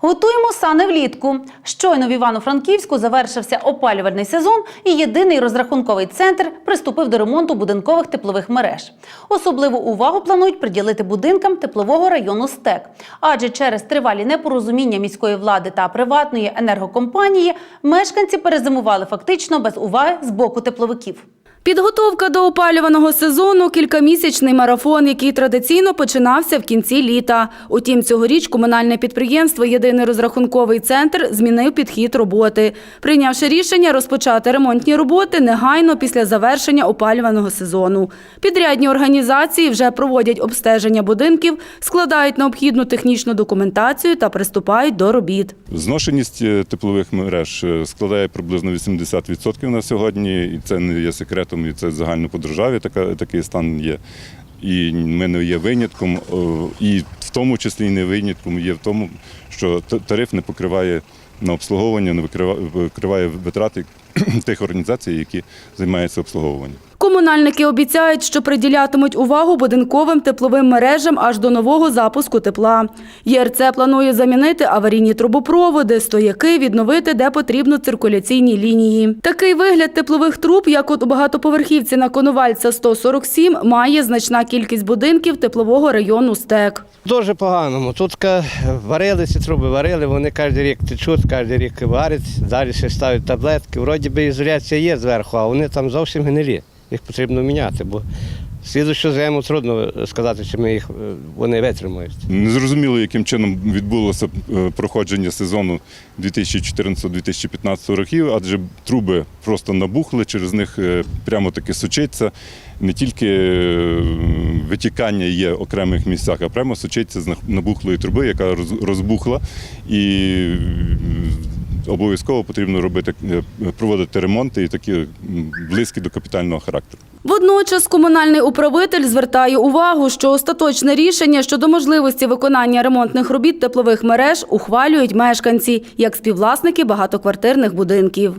Готуємо сани влітку. Щойно в Івано-Франківську завершився опалювальний сезон, і єдиний розрахунковий центр приступив до ремонту будинкових теплових мереж. Особливу увагу планують приділити будинкам теплового району СТЕК. Адже через тривалі непорозуміння міської влади та приватної енергокомпанії мешканці перезимували фактично без уваги з боку тепловиків. Підготовка до опалюваного сезону – кількамісячний марафон, який традиційно починався в кінці літа. Утім, цьогоріч комунальне підприємство «Єдиний розрахунковий центр» змінив підхід роботи, прийнявши рішення розпочати ремонтні роботи негайно після завершення опалюваного сезону. Підрядні організації вже проводять обстеження будинків, складають необхідну технічну документацію та приступають до робіт. Зношеність е, теплових мереж е, складає приблизно 80% на сьогодні, і це не є і це загально по державі така, такий стан є. І ми не є винятком, і в тому числі і не винятком є в тому, що тариф не покриває на обслуговування, не викрива- викриває витрати тих організацій, які займаються обслуговуванням. Комунальники обіцяють, що приділятимуть увагу будинковим тепловим мережам аж до нового запуску тепла. ЄРЦ планує замінити аварійні трубопроводи, стояки, відновити, де потрібно циркуляційні лінії. Такий вигляд теплових труб, як от у багатоповерхівці на Коновальця 147, має значна кількість будинків теплового району СТЕК. Дуже поганому. Тут варили ці труби, варили, вони кожен рік течуть, кожен рік варять, далі ще ставлять таблетки. Вроді би ізоляція є зверху, а вони там зовсім гнилі. Їх потрібно міняти, бо слідущу зиму трудно сказати, чи ми їх е, вони витримають. Незрозуміло, яким чином відбулося е, проходження сезону 2014-2015 років, адже труби просто набухли, через них е, прямо таки сочиться. Не тільки витікання є в окремих місцях, а прямо сочиться з набухлої труби, яка роз- розбухла. І обов'язково потрібно робити, е, проводити ремонти і такі близькі до капітального характеру. Водночас комунальний управитель звертає увагу, що остаточне рішення щодо можливості виконання ремонтних робіт теплових мереж ухвалюють мешканці, як співвласники багатоквартирних будинків.